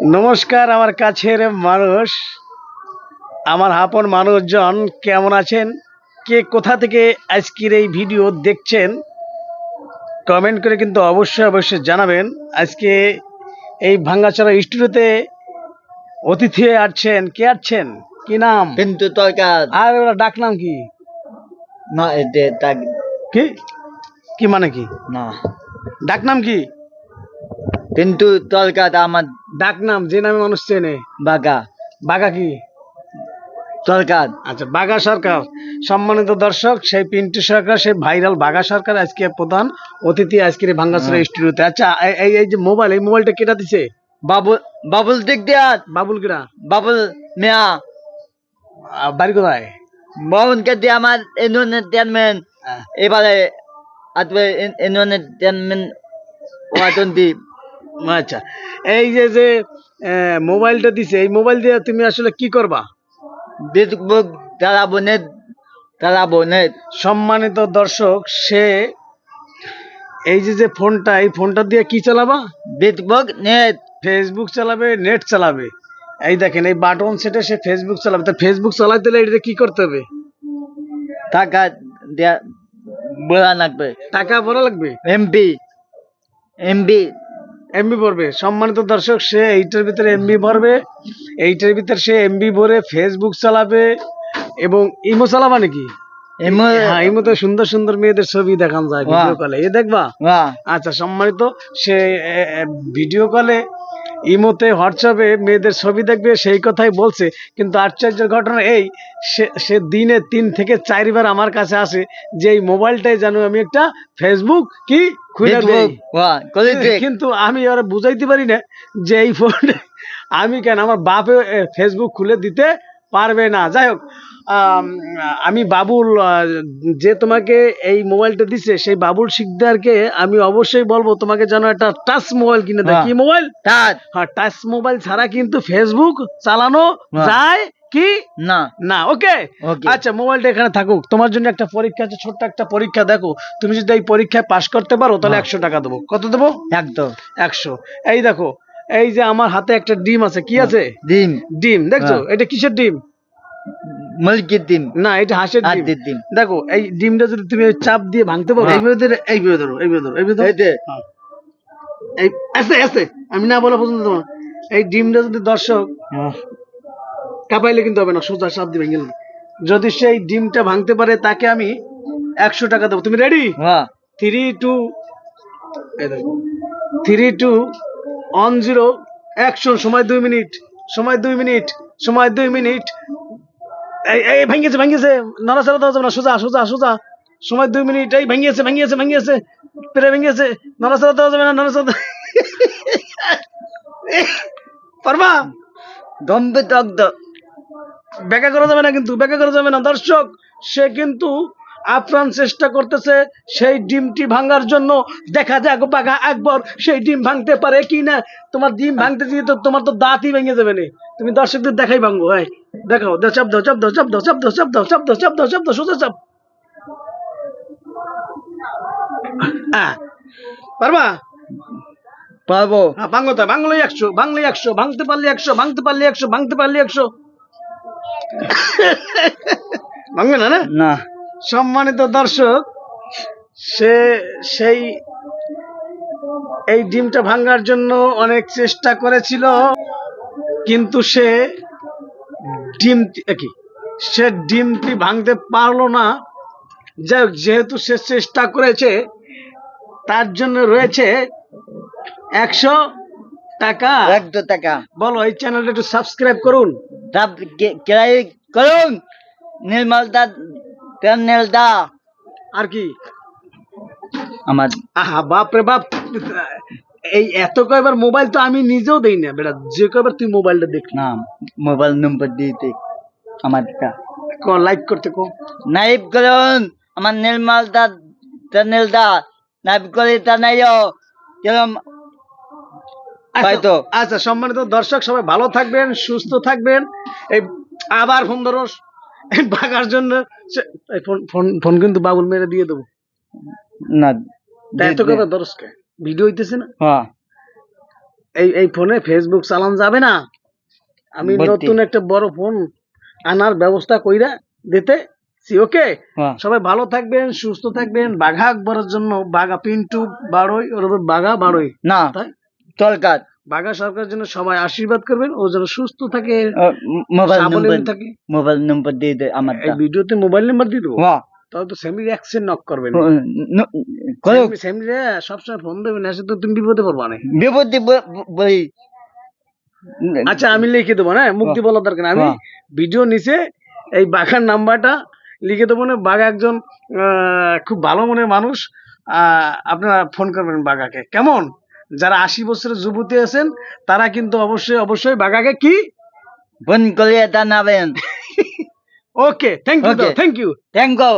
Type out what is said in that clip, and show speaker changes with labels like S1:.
S1: নমস্কার আমার কাছের মানুষ আমার আপন মানুষজন কেমন আছেন? কে কোথা থেকে আজকের এই ভিডিও দেখছেন? কমেন্ট করে কিন্তু অবশ্যই অবশ্যই জানাবেন। আজকে এই ভাঙ্গাচড়া স্টুডিওতে অতিথি আসছেন। কে আসছেন? কি নাম?
S2: পিন্টু তরকার।
S1: আর ওরা ডাক নাম কি?
S2: না এতে তাক
S1: কি? কি মানে কি?
S2: না।
S1: ডাক নাম কি?
S2: পিন্টু তরকার আমার
S1: ডাক নাম যে নামে মানুষ চেনে।
S2: বাগা।
S1: বাগা কি?
S2: তরকার
S1: আচ্ছা বাঘা সরকার। সম্মানিত দর্শক সেই পিন্টু সরকার সেই ভাইরাল বাঘা সরকার আজকে প্রধান অতিথি আজকের ভাঙ্গাসুরা স্টুডিওতে। আচ্ছা এই- এই যে মোবাইল এই মোবাইলটা কেটা দিছে?
S2: বাবুল বাবুল দিক দিয়া
S1: বাবুল কিরা
S2: বাবুল মিয়া।
S1: বাড়ি কোথায়?
S2: বাবুলকে দিয়ে আমার এন্টারটেনমেন্ট এবারে আসবে এন্টারটেনমেন্ট ওয়াটন দি
S1: আচ্ছা। এই যে যে মোবাইলটা দিছে এই মোবাইল দিয়ে তুমি আসলে কি করবা?
S2: ফেসবুক বোনের তারা বোনের
S1: সম্মানিত দর্শক সে এই যে যে ফোনটা এই ফোনটা দিয়ে কি চালাবা?
S2: Facebook net.
S1: ফেসবুক চালাবে নেট চালাবে? এই দেখেন এই বাটন সেটে সে ফেসবুক চালাবে। তা ফেসবুক চালাতে হলে এটা কি করতে হবে?
S2: টাকা দেয়া বলা লাগবে।
S1: টাকা ভরা লাগবে?
S2: এমপি এমপি
S1: এমবি ভরবে। সম্মানিত দর্শক সে এইটার ভিতরে এমবি ভরবে। এইটার ভিতরে সে এমবি ভরে ফেসবুক চালাবে এবং ইমো চালাবে নাকি?
S2: এমন
S1: হ্যাঁ সুন্দর সুন্দর মেয়েদের ছবি দেখান যায় ভিডিও কলে এ। দেখবা? আচ্ছা সম্মানিত সে ভিডিও কলে ইমোতে হোয়াটসঅ্যাপে মেয়েদের ছবি দেখবে সেই কথাই বলছে। কিন্তু আশ্চর্যের ঘটনা এই সে সে দিনে তিন থেকে চারবার আমার কাছে আসে যে এই মোবাইলটাই যেন আমি একটা ফেসবুক কি খুলে
S2: দেখ
S1: কিন্তু আমি ওরা বুঝাইতে পারি না যে এই ফোনে আমি কেন আমার বাপে ফেসবুক খুলে দিতে পারবে না। যাই হোক আমি বাবুল যে তোমাকে এই মোবাইলটা দিছে সেই বাবুল শিকদারকে আমি অবশ্যই বলব তোমাকে যেন একটা টাচ মোবাইল কিনে দেয়।
S2: হ্যাঁ।
S1: কি মোবাইল?
S2: তার
S1: হ্যাঁ টাচ মোবাইল ছাড়া কিন্তু ফেসবুক চালানো
S2: হ্যাঁ।
S1: যায় কি?
S2: না।
S1: না ওকে
S2: ওকে
S1: আচ্ছা মোবাইলটা এখানে থাকুক। তোমার জন্য একটা পরীক্ষা আছে ছোট্ট একটা পরীক্ষা দেখো। তুমি যদি এই পরীক্ষায় পাশ করতে পারো তাহলে
S2: হ্যাঁ।
S1: একশো টাকা দেবো। কত দেবো?
S2: একদম।
S1: একশো। এই দেখো এই যে আমার হাতে একটা ডিম আছে কি আছে?
S2: ডিম।
S1: ডিম দেখছ?
S2: হ্যাঁ।
S1: এটা কিসের ডিম?
S2: মুরগির ডিম।
S1: না এটা হাঁসের ডিম।
S2: ডিম।
S1: দেখো এই ডিমটা যদি তুমি চাপ দিয়ে ভাঙতে পারো।
S2: হ্যাঁ।
S1: এইভাবে ধরে- এইভাবে ধরো এইভাবে ধরো এইভাবে ধরো।
S2: এই
S1: হ্যাঁ। আস্তে আস্তে আমি না বলা পছন্দ তোমার। এই ডিমটা যদি দর্শক কাপাইলে কিন্তু হবে না সোজা চাপ দিয়ে ভেঙে যদি সেই ডিমটা ভাঙতে পারে তাকে আমি একশো টাকা দেবো। তুমি রেডি
S2: হ্যাঁ।
S1: Three two three two one zero action সময় দুই মিনিট, সময় দুই মিনিট, সময় দুই মিনিট। এই ভেঙেছে ভেঙেছে, নড়াচড়া দেওয়া যাবে না, সোজা সোজা সোজা। সময় দুই মিনিট, এই, ভেঙেছে ভেঙেছে ভেঙেছে, পেরে ভেঙেছে, নড়াচড়া দেওয়া যাবে না, নড়াচড়া পারবা?
S2: দম্বে দগ্ধ।
S1: ব্যাখ্যা করা যাবে না কিন্তু, ব্যাখ্যা করা যাবে না, দর্শক, সে কিন্তু আপ্রাণ চেষ্টা করতেছে সেই ডিমটি ভাঙার জন্য দেখা যাক বাঘা একবার সেই ডিম ভাঙতে পারে কি না তোমার ডিম ভাঙতে গিয়ে তো তোমার তো দাঁতই ভেঙে যাবে না। তুমি দর্শকদের দেখাই ভাঙবো ভাই দেখাও দাও চাপ দাও চাপ দাও চাপ দাও চাপ দাও চাপ দাও চাপ দাও চাপ দাও চাপ দাও সোজা চাপ। হ্যাঁ পারবা?
S2: পারব।
S1: হ্যাঁ ভাঙো তো ভাঙলে একশো ভাঙলে একশো ভাঙতে পারলে একশো ভাঙতে পারলে একশো ভাঙতে পারলে একশো। ভাঙবে না না?
S2: না।
S1: সম্মানিত দর্শক সে সেই এই ডিমটা ভাঙার জন্য অনেক চেষ্টা করেছিল কিন্তু সে ডিম কি? সে ডিমটি ভাঙতে পারল না। যাই হোক, যেহেতু সে চেষ্টা করেছে তার জন্য রয়েছে একশো টাকা।
S2: একশো টাকা।
S1: বলো এই চ্যানেলটা একটু সাবস্ক্রাইব করুন।
S2: তাপ কেরাই করুন
S1: আর কি?
S2: আমার
S1: আহা বাপ রে বাপ। এই এত কয়বার মোবাইল তো আমি নিজেও দেই না বেটা। যে কয়বার তুই মোবাইলটা দেখ
S2: নাম মোবাইল নম্বর দিতে আমার
S1: লাইক করতে কো
S2: নাইব করুন আমার নির্মলদা চ্যানেলটা নাইব করে তা নাইও কিরম হয়তো।
S1: আচ্ছা সম্মানিত দর্শক সবাই ভালো থাকবেন সুস্থ থাকবেন। এই আবার ফোন ধরো জন্য ফোন কিন্তু বাবুল মেরে দিয়ে দেবো।
S2: না
S1: এত কথা ভিডিও হইতেছে না?
S2: হ্যাঁ।
S1: এই এই ফোনে ফেসবুক চালান যাবে না। আমি নতুন একটা বড় ফোন আনার ব্যবস্থা কইরা দিতে ওকে?
S2: হ্যাঁ।
S1: সবাই ভালো থাকবেন সুস্থ থাকবেন। বাঘা আকবরের জন্য বাঘা পিন্টু বাড়ই ওর বাঘা বাড়ই।
S2: না
S1: তাই?
S2: তরকার
S1: বাঘা সরকারের জন্য সবাই আশীর্বাদ করবেন ও যেন সুস্থ থাকে
S2: মোবাইল নম্বর
S1: থাকে।
S2: মোবাইল নম্বর দিয়ে দে আমার
S1: এই ভিডিওতে মোবাইল নাম্বার দিয়ে দেবো?
S2: হ্যাঁ।
S1: তাহলে তো সেমরি অ্যাকশন নক করবেন।
S2: করো
S1: সবসময় ফোন দেবেন এসে তো তুমি বিপদে পড়বা না।
S2: বিপদে ব- ব-
S1: আচ্ছা আমি লিখে দেবো না মুক্তি বলার দরকার আমি
S2: হ্যাঁ।
S1: ভিডিও নিচে এই বাঘার নাম্বারটা লিখে দেবো না? বাঘা একজন খুব ভালো মনের মানুষ আহ, আপনারা ফোন করবেন বাঘাকে। কেমন? যারা আশি বছরের যুবতী আছেন তারা কিন্তু অবশ্যই অবশ্যই বাঘাকে কি?
S2: ফোন করে জানাবেন
S1: okay thank you thank you
S2: thank you